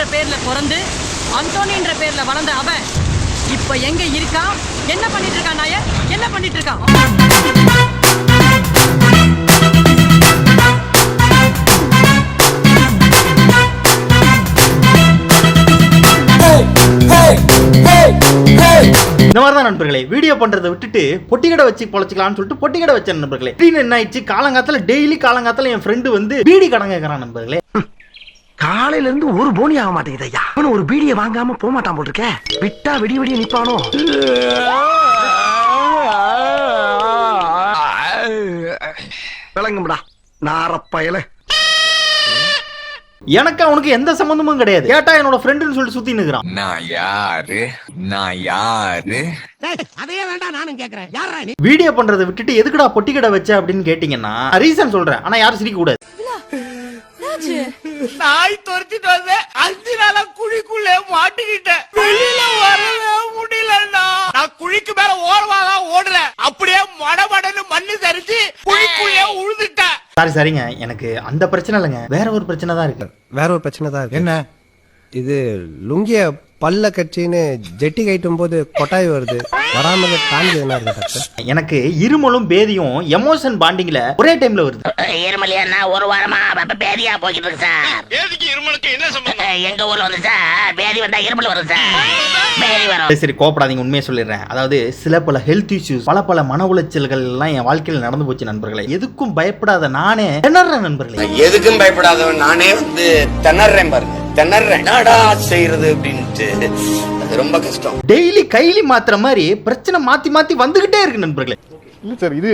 என்ற பேர்ல பிறந்து அந்தோனின்ற பேர்ல வளர்ந்த அவன் இப்ப எங்க இருக்கான் என்ன பண்ணிட்டு இருக்கான் நாயர் என்ன பண்ணிட்டு இருக்கான் இந்த மாதிரி தான் நண்பர்களே வீடியோ பண்றதை விட்டுட்டு பொட்டிக்கடை வச்சு பொழைச்சிக்கலாம்னு சொல்லிட்டு பொட்டிக்கடை வச்ச நண்பர்களே. என்ன ஆயிடுச்சு காலங்காத்துல டெய்லி காலங்காத்துல என் ஃப்ரெண்டு வந்து பீடி கடன் கேட்கறான் நண்பர்களே. காலையில இருந்து ஒரு போனி ஆக மாட்டேங்குது ஐயா. அவனு ஒரு பீடியை வாங்காம போக மாட்டான் போல் இருக்க விட்டா விடிய விடிய நிப்பானோ? விளங்கும்டா நாரப்பயல. எனக்கு அவனுக்கு எந்த சம்பந்தமும் கிடையாது. கேட்டா என்னோட ஃப்ரெண்டுன்னு சொல்லிட்டு சுத்தி நிக்கிறான். நான் யாரு? நான் யாரு? அதையே வேண்டாம் நானும் கேக்குறேன். யாரா நீ? வீடியோ பண்றதை விட்டுட்டு எதுக்குடா பொட்டிக்கடை வச்ச அப்படின்னு கேட்டீங்கன்னா ரீசன் சொல்றேன். ஆனா யாரும் சிரிக்க கூடாது நாய் துரத்திட்டு வந்து அஞ்சு நாளா குழிக்குள்ள மாட்டிக்கிட்டேன். வெளியில வரவே முடியலண்ணா. நான் குழிக்கு மேல ஓரமாக ஓடுறேன். அப்படியே மடமடன்னு மண்ணு சரிச்சு குழிக்குள்ளே உழுதுட்டேன். சாரி சரிங்க. எனக்கு அந்த பிரச்சனை இல்லைங்க. வேற ஒரு பிரச்சனை தான் இருக்கு. வேற ஒரு பிரச்சனை தான் இருக்கு. என்ன? இது லுங்கிய பல்ல கட்சின்னு ஜெட்டி கட்டும் போது கொட்டாய் வருது. வராம தாண்டி என்ன இருக்கு டாக்டர்? எனக்கு இருமலும் பேதியும் எமோஷன் பாண்டிங்ல ஒரே டைம்ல வருது. இருமலியா ஒரு வாரமா அப்ப பேதியா போய்கிட்டு இருக்கு சார். பேதிக்கு இருமலுக்கு என்ன சம்பந்தம்? எங்க ஊர்ல வந்து சார் பேதி வந்தா இருமல் வரும் சார். பேதி வரும். சரி, கோப்படாதீங்க உண்மையை சொல்லிடுறேன். அதாவது சில பல ஹெல்த் இஷ்யூஸ் பல பல மன உளைச்சல்கள் எல்லாம் என் வாழ்க்கையில் நடந்து போச்சு நண்பர்களே. எதுக்கும் பயப்படாத நானே திணறேன் நண்பர்களே. எதுக்கும் பயப்படாதவன் நானே வந்து திணறேன் பாருங்க. திணறேன் என்னடா செய்யறது அப்படின்ட்டு. அது ரொம்ப கஷ்டம். டெய்லி கைலி மாத்துற மாதிரி பிரச்சனை மாத்தி மாத்தி வந்துகிட்டே இருக்கு நண்பர்களே. இல்ல சார் இது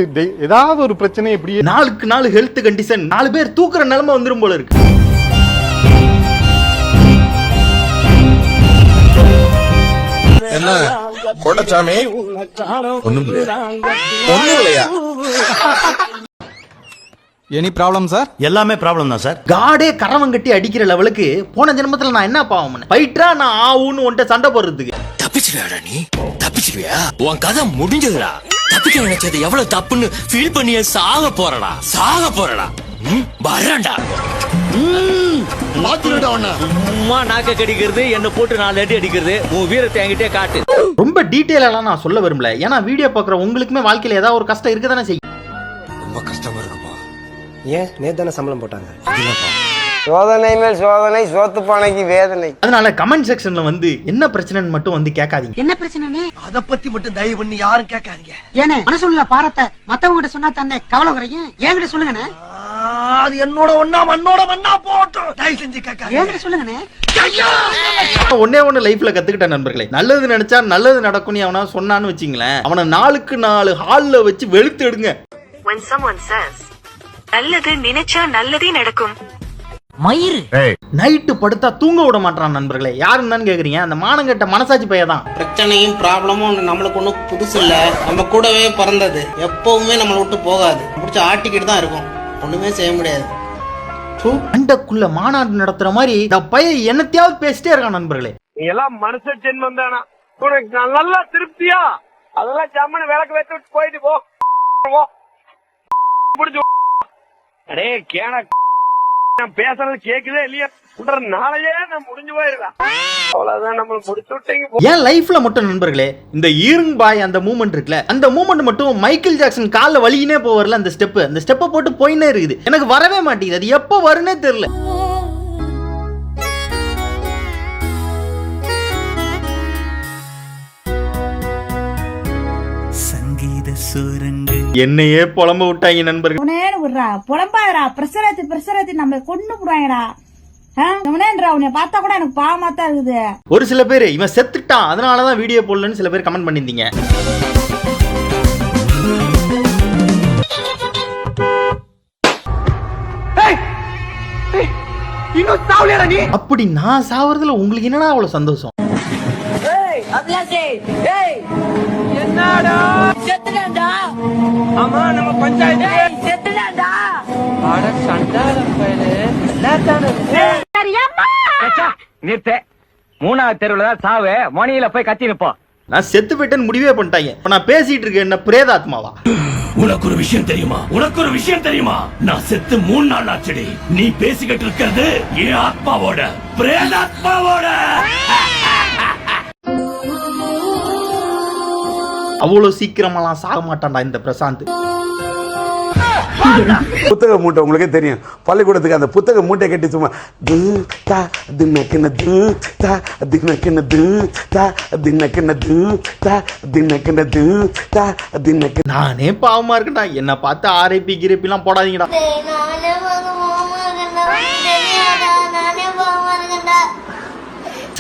ஏதாவது ஒரு பிரச்சனை இப்படியே நாளுக்கு நாள் ஹெல்த் கண்டிஷன் நாலு பேர் தூக்குற நிலைமை வந்துரும் போல இருக்கு. என்ன? கொண்டச்சாமி ஒண்ணும் ஒண்ணும் இல்லையா? எனி ப்ராப்ளம் சார் எல்லாமே ப்ராப்ளம் தான் சார் காடே கரவம் கட்டி அடிக்கிற லெவலுக்கு போன ஜென்மத்துல நான் என்ன பாவம் ஃபைட்டரா நான் ஆவுன்னு உன்ட்ட சண்டை போடுறதுக்கு. தப்பிச்சிருவியாடா நீ. தப்பிச்சிருவியா? உன் கதை முடிஞ்சதுடா. தப்பிக்க நினைச்சது எவ்வளவு தப்புன்னு ஃபீல் பண்ணிய சாக போறடா. சாக போறடா. வரண்டா சும்மா நாக்க கடிக்கிறது என்ன போட்டு நாலு அடி அடிக்கிறது. உன் வீரத்தை என்கிட்டே காட்டு. ரொம்ப டீட்டெயிலெல்லாம் நான் சொல்ல விரும்பல. ஏன்னா வீடியோ பார்க்குற உங்களுக்குமே வாழ்க்கையில ஏதாவது ஒரு கஷ்டம் இருக்க தானே செய்யும். ரொம்ப கஷ்டமா ஏன்? நேத்து தானே சம்பளம் போட்டாங்க. சோதனை மேல் சோதனை சோத்து பானைக்கு வேதனை. அதனால கமெண்ட் செக்ஷன்ல வந்து என்ன பிரச்சனைன்னு மட்டும் வந்து கேட்காதீங்க. என்ன பிரச்சனை அத பத்தி மட்டும் தயவு பண்ணி யாரும் கேட்காதீங்க. ஏனே மனசுள்ள பாரத்தை மத்தவங்க கிட்ட சொன்னா தானே கவலை குறையும் என்கிட்ட சொல்லுங்கண்ணே. அது என்னோட ஒண்ணா மண்ணோட மண்ணா போட்டும். தயவு செஞ்சு கேட்காதீங்க. என்கிட்ட சொல்லுங்கண்ணே. ஒன்னே ஒண்ணு லைஃப்ல கத்துக்கிட்ட நண்பர்களே. நல்லது நினைச்சா நல்லது நடக்கும்னு அவனா சொன்னான்னு வச்சுங்களேன். அவனை நாளுக்கு நாலு ஹால்ல வச்சு வெளுத்து எடுங்க. When someone says நல்லது நினைச்சா நல்லதே நடக்கும். மயிறு. நைட்டு படுத்தா தூங்க விட மாட்டான் நண்பர்களே. யாருன்னு கேக்குறீங்க? அந்த மானங்கெட்ட மனசாட்சி பையன் தான். பிரச்சனையும் ப்ராப்ளமும் நம்மளுக்கு ஒன்றும் புதுசு இல்லை. நம்ம கூடவே பிறந்தது. எப்பவுமே நம்மளை விட்டு போகாது. பிடிச்ச ஆட்டிக்கிட்டு தான் இருக்கும். ஒண்ணுமே செய்ய முடியாது. அண்டக்குள்ள மாநாடு நடத்துற மாதிரி இந்த பையன் என்னத்தையாவது பேசிட்டே இருக்கான் நண்பர்களே. நீ எல்லாம் மனுஷ ஜென்மம் தானா? உனக்கு நல்லா திருப்தியா? அதெல்லாம் ஜம்மனு விளக்கு வச்சு விட்டு போயிட்டு போ. போ. அடே கேன நான் பேசுறது கேக்குதே இல்லையா? உன்ற நாளையே நான் முடிஞ்சு போயிருவேன். அவ்வளவுதான் நம்ம முடிச்சு விட்டீங்க. என் லைஃப்ல மட்டும் நண்பர்களே இந்த ஈருங் பாய் அந்த மூமெண்ட் இருக்குல்ல அந்த மூமெண்ட் மட்டும் மைக்கேல் ஜாக்சன் கால்ல வலியினே போவார்ல அந்த ஸ்டெப் அந்த ஸ்டெப்பை போட்டு போயினே இருக்குது. எனக்கு வரவே மாட்டேங்குது. அது எப்போ வரும்னே தெரியல. என்னையே புலம்ப விட்டாங்க நண்பர்கள். உனேன்னு விடுறா? புலம்பாதடா. பிரசரத்து பிரசரத்து நம்ம கொண்டு போடுவாங்கடா பார்த்தா கூட எனக்கு பாவமா தான் இருக்குது. ஒரு சில பேர் இவன் செத்துட்டான். அதனாலதான் வீடியோ போடலன்னு சில பேர் கமெண்ட் நீ? அப்படி நான் சாவறதுல உங்களுக்கு என்னடா அவ்வளவு சந்தோஷம்? என்னடா? ஆமா நம்ம பஞ்சாயத்து அட சண்டால பயலே. நிறுத்த. மூணாவது தெருவுல தான் சாவு. மணியில போய் கத்தி நிப்போம். நான் செத்து போயிட்டேன்னு முடிவே பண்ணிட்டாங்க. இப்ப நான் பேசிட்டு இருக்கேன் என்ன பிரேதாத்மாவா? உனக்கு ஒரு விஷயம் தெரியுமா? உனக்கு ஒரு விஷயம் தெரியுமா? நான் செத்து மூணு நாள் ஆச்சுடி. நீ பேசிக்கிட்டு இருக்கிறது என் ஆத்மாவோட பிரேதாத்மாவோட. அவ்வளோ சீக்கிரமெல்லாம் சாக மாட்டான்டா இந்த பிரசாந்த். புத்தக மூட்டை உங்களுக்கே தெரியும். பள்ளிக்கூடத்துக்கு அந்த புத்தக மூட்டை கட்டி சும்மா து தா தின்னக்கின து தா தின்னக்கின து தா தின்னக்கின து தா தின்னக்கின து தா தின்னக்கின நானே பாவமா இருக்கேன்டா. என்ன பார்த்து ஆர்ஐபி கிரிப்பிலாம் போடாதீங்கடா.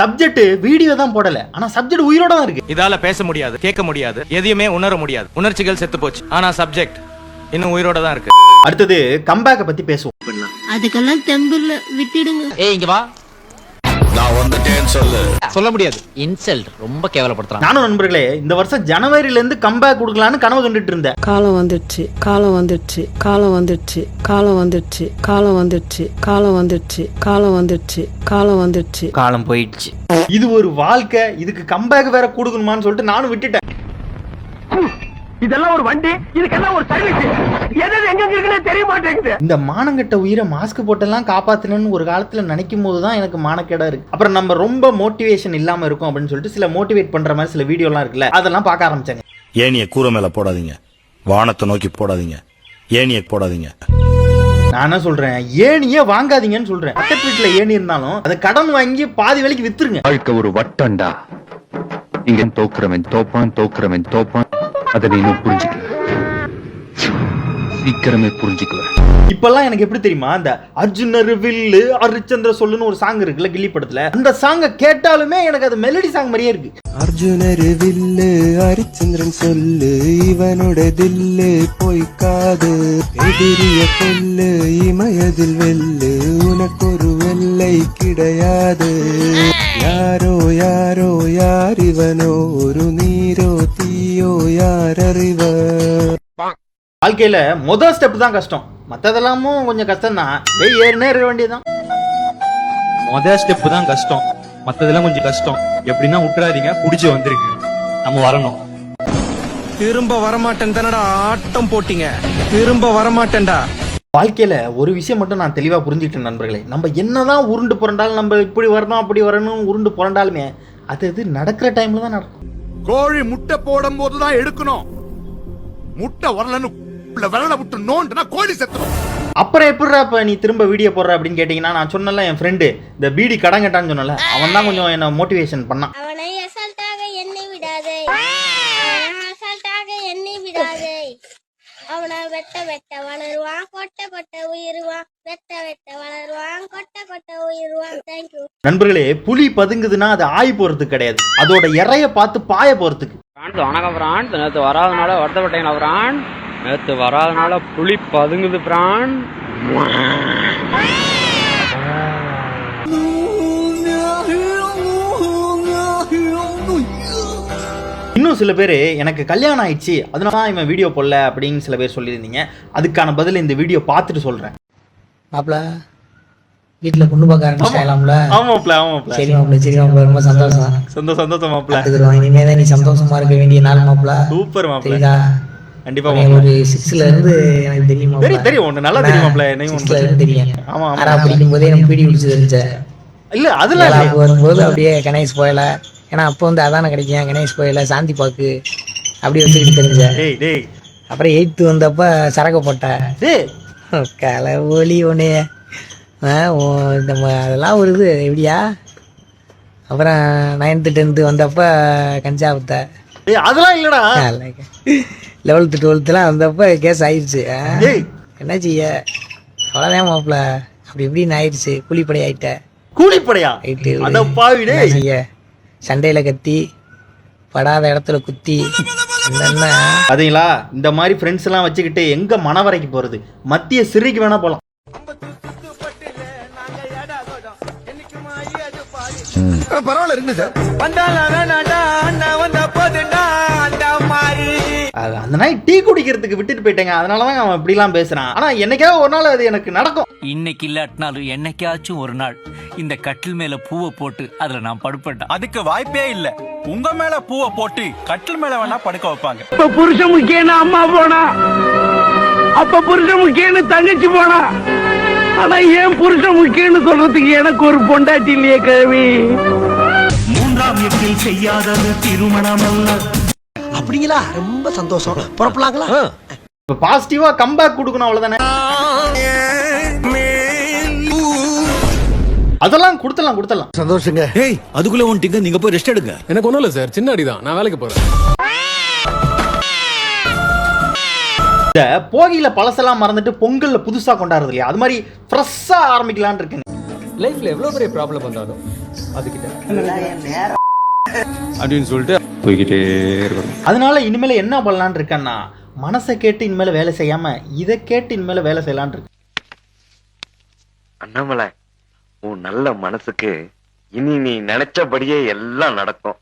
சப்ஜெக்ட் வீடியோ தான் போடல. ஆனா சப்ஜெக்ட் உயிரோட தான் இருக்கு. இதால பேச முடியாது கேட்க முடியாது எதையுமே உணர முடியாது. உணர்ச்சிகள் செத்து போச்சு. ஆனா சப்ஜெக்ட் இன்னும் உயிரோட தான் இருக்கு. அடுத்தது கம்பேக்கை பத்தி பேசுவோம். அதுக்கெல்லாம் தெம்பில்ல விட்டுடுங்க. ஏய் இங்க வா. நான் வந்துட்டேன்னு சொல்லு. சொல்ல முடியாது. இன்சல்ட் ரொம்ப கேவலப்படுத்துறான் நானும் நண்பர்களே இந்த வருஷம் ஜனவரில இருந்து கம்பேக் கொடுக்கலான்னு கனவு கண்டுட்டு இருந்தேன் காலம் வந்துடுச்சு காலம் வந்துடுச்சு காலம் வந்துடுச்சு காலம் வந்துடுச்சு காலம் வந்துடுச்சு காலம் வந்துடுச்சு காலம் வந்துடுச்சு காலம் வந்துடுச்சு. காலம் போயிடுச்சு. இது ஒரு வாழ்க்கை இதுக்கு கம்பேக் வேற கொடுக்கணுமான்னு சொல்லிட்டு நானும் விட்டுட்டேன். இதெல்லாம் ஒரு வண்டி இதுக்கெல்லாம் ஒரு சர்வீஸ் எது எங்க இருக்குன்னே தெரிய மாட்டேங்குது இந்த மானங்கட்ட உயிரை மாஸ்க் போட்டெல்லாம் காப்பாத்தணும்னு ஒரு காலத்துல நினைக்கும் போது தான் எனக்கு மானக்கேடா இருக்கு. அப்புறம் நம்ம ரொம்ப மோட்டிவேஷன் இல்லாம இருக்கும் அப்படின்னு சொல்லிட்டு சில மோட்டிவேட் பண்ற மாதிரி சில வீடியோலாம் இருக்குல்ல அதெல்லாம் பார்க்க ஆரம்பிச்சாங்க. ஏனிய கூரை மேல போடாதீங்க. வானத்தை நோக்கி போடாதீங்க. ஏனிய போடாதீங்க. நான் என்ன சொல்றேன் ஏனியே வாங்காதீங்கன்னு சொல்றேன். பக்கத்து வீட்டுல ஏணி இருந்தாலும் அதை கடன் வாங்கி பாதி விலைக்கு வித்துருங்க. வாழ்க்கை ஒரு வட்டம்டா. இங்க தோக்குறவன் தோப்பான் தோக்குறவன் தோப்பான். அதை நீ இன்னும் புரிஞ்சுக்கல. சீக்கிரமே புரிஞ்சுக்குவேன் இப்பெல்லாம் எனக்கு எப்படி தெரியுமா அந்த அர்ஜுனர் வில்லு அரிச்சந்திர சொல்லுன்னு ஒரு சாங் இருக்குல்ல கில்லி படத்துல. அந்த சாங்கை கேட்டாலுமே எனக்கு அது மெலடி சாங் மாதிரியே இருக்கு. அர்ஜுனர் வில்லு ஹரிச்சந்திரன் சொல்லு இவனோட தில்லு பொய்க்காது எதிரிய கொல்லு இமயதில் வெல்லு உனக்கு ஒரு வெள்ளை கிடையாது. யாரோ யாரோ யார் இவனோ ஒரு நீரோ தீயோ யார் அறிவர்? வாழ்க்கையில முதல் ஸ்டெப் தான் கஷ்டம். மத்ததெல்லாமும் கொஞ்சம் கஷ்டம் தான் ஏய் ஏறினே இருக்க வேண்டியதுதான். முதல் ஸ்டெப் தான் கஷ்டம். மத்ததெல்லாம் கொஞ்சம் கஷ்டம். எப்படின்னா விட்டுறாதீங்க புடிச்சு வந்துருக்கு நம்ம வரணும். திரும்ப வரமாட்டேன் தானடா ஆட்டம் போட்டீங்க. திரும்ப வரமாட்டேன்டா. வாழ்க்கையில ஒரு விஷயம் மட்டும் நான் தெளிவா புரிஞ்சுக்கிட்டேன் நண்பர்களே. நம்ம என்னதான் உருண்டு புரண்டாலும் நம்ம இப்படி வரணும் அப்படி வரணும் உருண்டு புரண்டாலுமே அது அது நடக்கிற டைம்ல தான் நடக்கும். கோழி முட்டை போடும் போது தான் எடுக்கணும். முட்டை வரலன்னு விரல விட்டு நோண்டுனா கோழி செத்துரும். அப்புறம் எப்படிடா இப்ப நீ திரும்ப வீடியோ போடுற அப்படின்னு கேட்டீங்கன்னா நான் சொன்னல என் ஃப்ரெண்டு இந்த பீடி கடன் கேட்டான்னு சொன்னல அவன் தான் கொஞ்சம் என்ன மோட்டிவேஷன் பண்ணான். அவனை அசால்ட்டாக எண்ணி விடாதே. அசால்ட்டாக எண்ணி விடாதே. அவனை வெட்ட வெட்ட வளருவான் கொட்ட கொட்ட உயிருவான். வெட்ட வெட்ட வளருவான் கொட்ட கொட்ட உயிருவான். தேங்க்யூ நண்பர்களே புலி பதுங்குதுன்னா அது ஆய் போறதுக்கு கிடையாது. அதோட இறைய பார்த்து பாய போறதுக்கு. வணக்கம் பிரான் நேற்று வராதனால வருத்தப்பட்டீங்களா பிரான் நேற்று வராதனால புலி பதுங்குது பிரான். இன்னும் சில பேர் எனக்கு கல்யாணம் ஆயிடுச்சு அதனால தான் இவன் வீடியோ போடல அப்படின்னு சில பேர் சொல்லியிருந்தீங்க. அதுக்கான பதில் இந்த வீடியோ பார்த்துட்டு சொல்றேன். மாப்பிள வீட்டுல பொண்ணு பார்க்க ஆரம்பிச்சிடலாம்ல ஆமாப்ல ஆமாப்ல சரி மாப்பிள சரி மாப்பிள ரொம்ப சந்தோஷம். சந்தோஷம் சந்தோஷம் மாப்ள. பாத்துக்கிறோம் இனிமே தான் நீ சந்தோஷமா இருக்க வேண்டிய நாள் மாப்பிள சூப்பர் மாப்ள. தெரியுதா? கண்டிப்பா ஒரு சிக்ஸ்ல இருந்து எனக்கு தெரியும் மாப்ள. தெரியும் தெரியும். ஒண்ணு நல்லா தெரியும் மாப்ள என்னையும் ஒண்ணு சிக்ஸ்ல இருந்து தெரியும். ஆமா ஆறா ஆமா. படிக்கும் போதே எனக்கு பீடி பிடிச்சி தெரிஞ்ச இல்ல. ஏழாவது வரும்போது அப்படியே கணேஷ் போயல ஏன்னா அப்போ வந்து அதான கிடைக்கும். கணேஷ் போயல சாந்தி பாக்கு அப்படி வச்சுக்கிட்டு தெரிஞ்ச அப்புறம் எயித்து வந்தப்ப சரக்கு போட்ட. கலை இந்த ம- அதெல்லாம் ஒரு இது. எப்படியா? அப்புறம் நைன்த்து டென்த்து வந்தப்ப கஞ்சா வித்த. அதெல்லாம் இல்லடா. லெவல்த்து டுவெல்த்துலாம் வந்தப்ப கேஸ் ஆயிடுச்சு என்ன செய்ய? அவ்வளோதான் மாப்பிள? அப்படி இப்படின்னு ஆயிடுச்சு கூலிப்படை ஆயிட்ட. கூலிப்படையா? செய்ய? சண்டையில கத்தி படாத இடத்துல குத்தி என்னென்ன பாத்தீங்களா? இந்த மாதிரி ஃப்ரெண்ட்ஸ் எல்லாம் வச்சுக்கிட்டு எங்க மனவரைக்கு போறது? மத்திய சிறைக்கு வேணா போலாம். பரவாயில்ல இருக்கு சார். அந்த நாய் டீ குடிக்கிறதுக்கு விட்டுட்டு போயிட்டேங்க. அதனால தான் அவன் இப்படிலாம் பேசுறான். ஆனா என்னைக்காவது ஒரு நாள் அது எனக்கு நடக்கும். இன்னைக்கு இல்லாட்டினாலும் என்னைக்காச்சும் ஒரு நாள். இந்த கட்டில் மேல பூவை போட்டு அதுல நான் படுப்பேன் அதுக்கு வாய்ப்பே இல்ல. உங்க மேல பூவை போட்டு கட்டில் மேல வேணா படுக்க வைப்பாங்க. இப்ப புருஷன் முக்கியன்னு அம்மா போனா? அப்ப புருஷன் முக்கியன்னு தங்கச்சி போனா? ஆனா ஏன் புருஷன் முக்கியன்னு சொல்றதுக்கு எனக்கு ஒரு பொண்டாட்டி இல்லையே கிழவி? எட்டில் செய்யாதது திருமணம் அல்ல அப்படிங்களா? ரொம்ப சந்தோஷம். புறப்படலாங்களா இப்போ பாசிட்டிவா கம்பேக் கொடுக்கணும் அவ்வளவுதானே? அதெல்லாம் கொடுத்துடலாம் கொடுத்துடலாம். சந்தோஷங்க. ஏய் அதுக்குள்ள வந்துட்டீங்க நீங்க போய் ரெஸ்ட் எடுங்க. எனக்கு ஒண்ணும் இல்ல சார்? சின்ன அடிதான் நான் வேலைக்கு போறேன். இந்த போகியில பழசெல்லாம் மறந்துட்டு பொங்கல்ல புதுசா கொண்டாடுறது இல்லையா? அது மாதிரி ஃப்ரெஷ்ஷா ஆரம்பிக்கலாம்னு இருக்குங்க லைஃப்ல எவ்வளவு பெரிய ப்ராப்ளம் வந்தாலும் அதுக்கிட்ட. அப்படின்னு சொல்லிட்டு போய்கிட்டே இருக்கணும். அதனால இனிமேல என்ன பண்ணலாம்னு இருக்கேன்னா மனசை கேட்டு இனிமேல வேலை செய்யாம இதை கேட்டு இனிமேல வேலை செய்யலாம்னு இருக்கு அண்ணாமலை உன் நல்ல மனசுக்கு இனி நீ நினைச்சபடியே எல்லாம் நடக்கும்.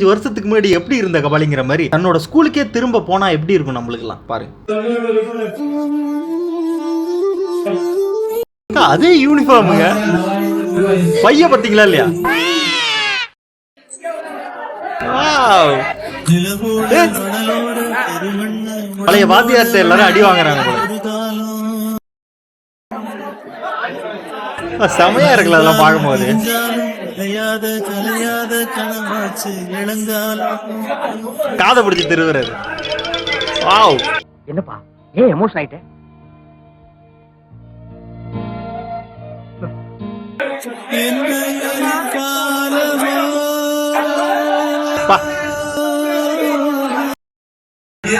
இருபத்தஞ்சு வருஷத்துக்கு முன்னாடி எப்படி இருந்த கபாலிங்கிற மாதிரி? தன்னோட ஸ்கூலுக்கே திரும்ப போனா எப்படி இருக்கும் நம்மளுக்குலாம் பாருங்க அதே யூனிஃபார்முங்க பைய பார்த்தீங்களா இல்லையா? பழைய வாத்தியார்ட்ட எல்லாரும் அடி வாங்குறாங்க போல. செமையா இருக்குல்ல அதெல்லாம் பார்க்கும்போது. காதை பிடிச்சி திருவுறாரு வாவ். என்னப்பா ஏன் எமோஷன் ஆயிட்ட? பா.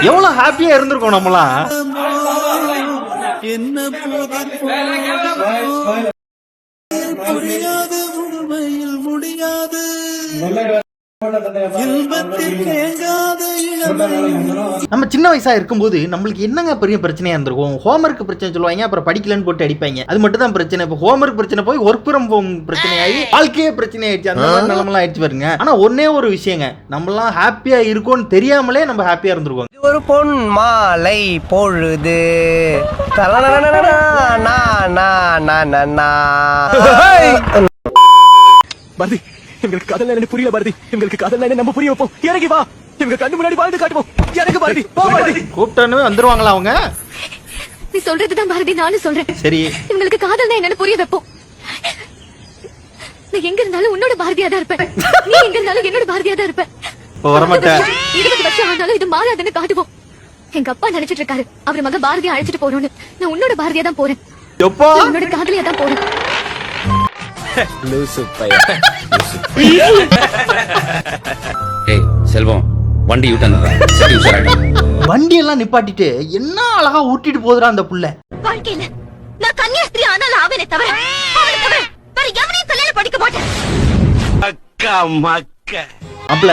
எவ்வளவு ஹாப்பியா இருந்திருக்கோம் நம்மலாம் நம்ம சின்ன வயசா இருக்கும்போது நம்மளுக்கு என்னங்க பெரிய பிரச்சனையா இருந்திருக்கும்? ஹோம்ஒர்க் பிரச்சனை சொல்லுவாங்க அப்புறம் படிக்கலன்னு போட்டு அடிப்பாங்க. அது மட்டும் தான் பிரச்சனை. இப்போ ஹோம்ஒர்க் பிரச்சனை போய் ஒர்க் ஃப்ரம் ஹோம் பிரச்சனை ஆகி வாழ்க்கையே பிரச்சனை ஆயிடுச்சு அந்த மாதிரி நிலமெல்லாம் ஆயிடுச்சு பாருங்க. ஆனா ஒன்னே ஒரு விஷயங்க நம்மலாம் ஹாப்பியா இருக்கோம்னு தெரியாமலே நம்ம ஹாப்பியா இருந்திருக்கோம். ஒரு பொன் மாலை பொழுது. தலனனனனனா, எங்களுக்கு காதல் என்ன புரியல பாரதி. எங்களுக்கு காதல் என்ன நம்ம புரிய வைப்போம். இறங்கி வா. எங்க கண்ணு முன்னாடி வாழ்ந்து காட்டுவோம். எனக்கு பாரதி. வா பாரதி. கூப்பிட்டோன்னு வந்துருவாங்களா அவங்க? நீ சொல்றதுதான் பாரதி. நானும் சொல்றேன். சரி. இவங்களுக்கு காதல் என்னன்னு புரிய வைப்போம். நான் எங்க இருந்தாலும் உன்னோட பாரதியா தான் இருப்பேன். நீ எங்க இருந்தாலும் என்னோட பாரதியா தான் இருப்பேன். வரமாட்டேன் இருபது வருஷம் ஆனாலும் இது மாறாதுன்னு காட்டுவோம். எங்க அப்பா நினைச்சிட்டு இருக்காரு. அவர் மக பாரதியா அழைச்சிட்டு போறோம்னு நான் உன்னோட பாரதியா தான் போறேன். உன்னோட காதலியா தான் போறேன். ஏய் செல்வம் வண்டி யூட்டன் வண்டி எல்லாம் நிப்பாட்டிட்டு என்ன அழகா ஊட்டிட்டு போகுதுடா அந்த புள்ள. வாழ்க்கையில நான் கன்னியாஸ்திரி ஆனாலும் ஆவேனே தவிர அவனை தவிர வேற எவனையும் கல்யாணம் படிக்க மாட்டேன். அக்கா மக்க. மாப்ள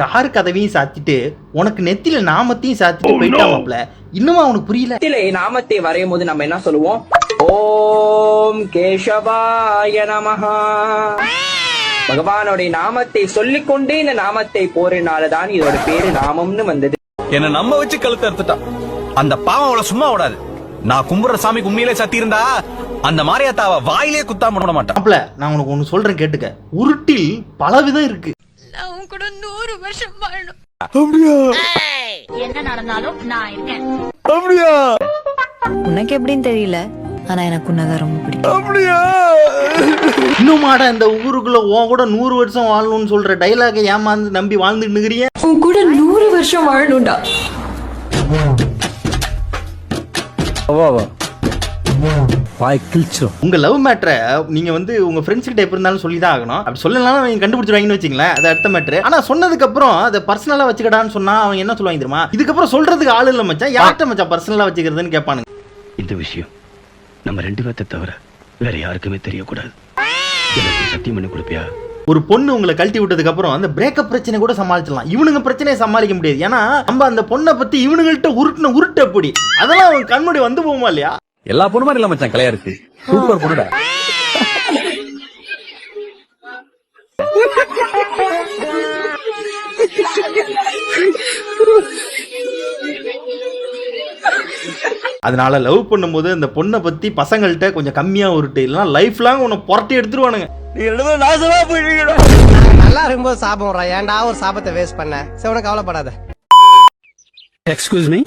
கார் கதவையும் சாத்திட்டு உனக்கு நெத்தில நாமத்தையும் சாத்திட்டு போயிட்டான் மாப்ள. இன்னும் அவனுக்கு புரியல? நாமத்தை வரையும் போது நம்ம என்ன சொல்லுவோம்? ஓம் கேசவாய நமஹா. பகவானுடைய நாமத்தை சொல்லிக்கொண்டே இந்த நாமத்தை போறினாலதான் இதோட பேரு நாமம்னு வந்தது. என்ன நம்ப வச்சு கழுத்து அறுத்துட்டான் அந்த பாவம் அவளை சும்மா விடாது. நான் கும்புற சாமிக்கு உண்மையிலே சத்தி இருந்தா அந்த மாரியாத்தாவ வாயிலே குத்தாம விட மாட்டான். நான் உனக்கு ஒண்ணு சொல்றேன் கேட்டுக்க. உருட்டில் பலவிதம் இருக்கு. நான் கூட நூறு வருஷம் வாழணும் என்ன நடந்தாலும் நான் இருக்கேன். உனக்கு எப்படின்னு தெரியல. ஆனா எனக்கு உன்னதான் ரொம்ப பிடிக்கும். இன்னுமாடா இந்த ஊருக்குள்ள உன் கூட நூறு வருஷம் வாழணும்னு சொல்ற டைலாக ஏமாந்து நம்பி வாழ்ந்துட்டு இருக்கிறீங்க உன் கூட நூறு வருஷம் வாழணும்டா. வாய் கிழிச்சிரும். உங்க லவ் மேட்ரை நீங்க வந்து உங்க ஃப்ரெண்ட்ஸ் கிட்ட எப்படி இருந்தாலும் சொல்லி தான் ஆகணும். அப்படி சொல்லலாம் அவங்க கண்டுபிடிச்சிருவாங்கன்னு வச்சுங்களேன் அது அடுத்த மேட்ரு ஆனா சொன்னதுக்கு அப்புறம் அதை பர்சனலா வச்சுக்கடான்னு சொன்னா அவங்க என்ன சொல்லுவாங்க தெரியுமா? இதுக்கப்புறம் சொல்றதுக்கு ஆள் இல்ல மச்சான். யார்கிட்ட மச்சான் பர்சனலா வச்சுக்கிறதுன்னு கேட்பானுங்க. இந்த விஷயம். நம்ம ரெண்டு பேர்த்த தவிர வேற யாருக்குமே தெரியக்கூடாது. எனக்கு சத்தியம் பண்ணி கொடுப்பியா? ஒரு பொண்ணு உங்களை கழட்டி விட்டதுக்கு அப்புறம் அந்த பிரேக்கப் பிரச்சனை கூட சமாளிச்சிடலாம். இவனுங்க பிரச்சனையை சமாளிக்க முடியாது. ஏன்னா நம்ம அந்த பொண்ணை பத்தி இவனுங்கள்ட்ட உருட்டுன உருட்டு அப்படி அதெல்லாம் அவன் கண்முடி வந்து போகுமா இல்லையா? எல்லா பொண்ணு மாதிரி இல்ல மச்சான் கலையா இருக்கு. சூப்பர் பொண்ணுடா. அதனால லவ் பண்ணும்போது அந்த பொண்ணை பத்தி பசங்கள்கிட்ட கொஞ்சம் கம்மியா உருட்டு இல்லைன்னா லைஃப் லாங் உன்னை புரட்டி எடுத்துருவானுங்க. நீங்கள் நாசமாக போயிட்டீங்க நல்லா இருக்கும்போது சாபம் வர்றா ஏன்டா ஒரு சாபத்தை வேஸ்ட் பண்ண? சரி உனக்கு கவலைப்படாத. Excuse me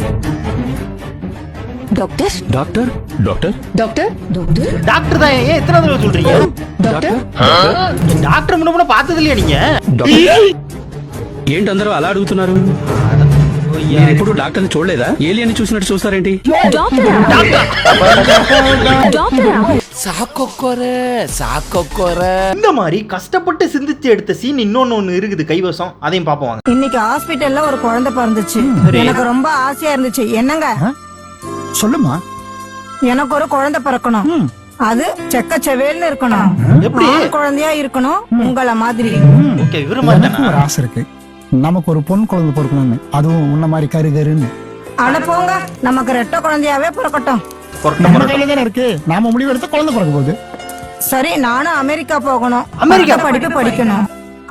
doctor doctor doctor doctor doctor doctor தான் ஏன்? எத்தனை தடவை சொல்றீங்க? டாக்டர் டாக்டர் முன்ன முன்ன பார்த்தது இல்லையா நீங்க ஏன் அந்த தடவை அலாடு ஊத்துனாரு? మీరు ఎప్పుడు డాక్టర్ని చూడలేదా ఏలియన్ని చూసినట్టు చూస్తారేంటి இந்த மாதிரி கஷ்டப்பட்டு சிந்திச்சு எடுத்த சீன் இன்னொன்னு ஒண்ணு இருக்குது கைவசம் அதையும் பார்ப்போம் வாங்க இன்னைக்கு ஹாஸ்பிடல்ல ஒரு குழந்தை பிறந்துச்சு எனக்கு ரொம்ப ஆசையா இருந்துச்சு என்னங்க சொல்லுமா எனக்கு ஒரு குழந்தை பிறக்கணும் அது செக்க செவேல்னு இருக்கணும் எப்படி? ஆண் குழந்தையா இருக்கணும் உங்கள மாதிரி ஓகே விவரமா தானே ஆசை இருக்கு நமக்கு ஒரு பொன் குழந்தை பிறக்கணும்னு. அதுவும் உன்ன மாதிரி கரு கருன்னு அட போங்க நமக்கு ரெட்ட குழந்தையாவே பிறக்கட்டும். தானே இருக்கு? நாம முடிவெடுத்த குழந்தை பிறக்க போகுது. சரி நானும் அமெரிக்கா போகணும். அமெரிக்கா? படிப்பு படிக்கணும்.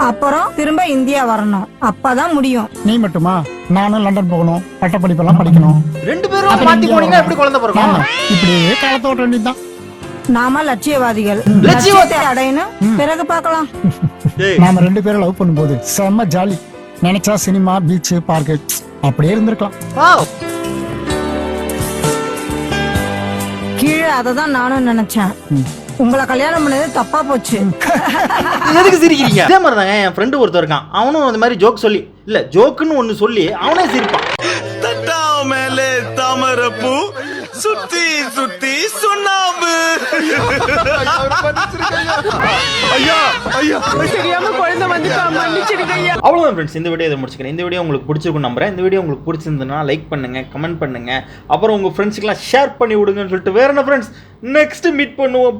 அப்புறம் திரும்ப இந்தியா வரணும். அப்பதான் முடியும். நீ மட்டுமா? நானும் லண்டன் போகணும். பட்ட படிப்பெல்லாம் படிக்கணும். ரெண்டு பேரும் மாத்தி போனீங்கன்னா எப்படி குழந்தை பிறக்கும் இப்படியே காலத்தை ஓட்ட வேண்டியதுதான். நாம லட்சியவாதிகள். லட்சியவாதி? லட்சியத்தை அடையணும். பிறகு பார்க்கலாம். நாம ரெண்டு பேரும் லவ் பண்ணும்போது செம்ம ஜாலி. நினைச்சா சினிமா பீச் பார்க்கு அப்படியே இருந்திருக்கலாம். கீழே அதை தான் நானும் நினைச்சேன். உங்களை கல்யாணம் பண்ணது தப்பா போச்சு. எதுக்கு சிரிக்கிறீங்க? இதே மாதிரி தாங்க என் ஃப்ரெண்டு ஒருத்தர் இருக்கான். அவனும் அந்த மாதிரி ஜோக் சொல்லி இல்ல ஜோக்குன்னு ஒண்ணு சொல்லி அவனே சிரிப்பான். மேலே தாமரப்பூ சுத்தி சுத்தி சுண்ணாம்பு. அவ்வளோதான் ஃப்ரெண்ட்ஸ் இந்த வீடியோ இதை முடிச்சுக்கிறேன். இந்த வீடியோ உங்களுக்கு பிடிச்சிருக்கும் நம்புறேன். இந்த வீடியோ உங்களுக்கு பிடிச்சிருந்ததுன்னா லைக் பண்ணுங்க கமெண்ட் பண்ணுங்க. அப்புறம் உங்க ஃப்ரெண்ட்ஸுக்கெல்லாம் ஷேர் பண்ணி விடுங்கன்னு சொல்லிட்டு வேற என்ன ஃப்ரெண்ட்ஸ் நெக்ஸ்ட் மீட் பண்ணுவோம்.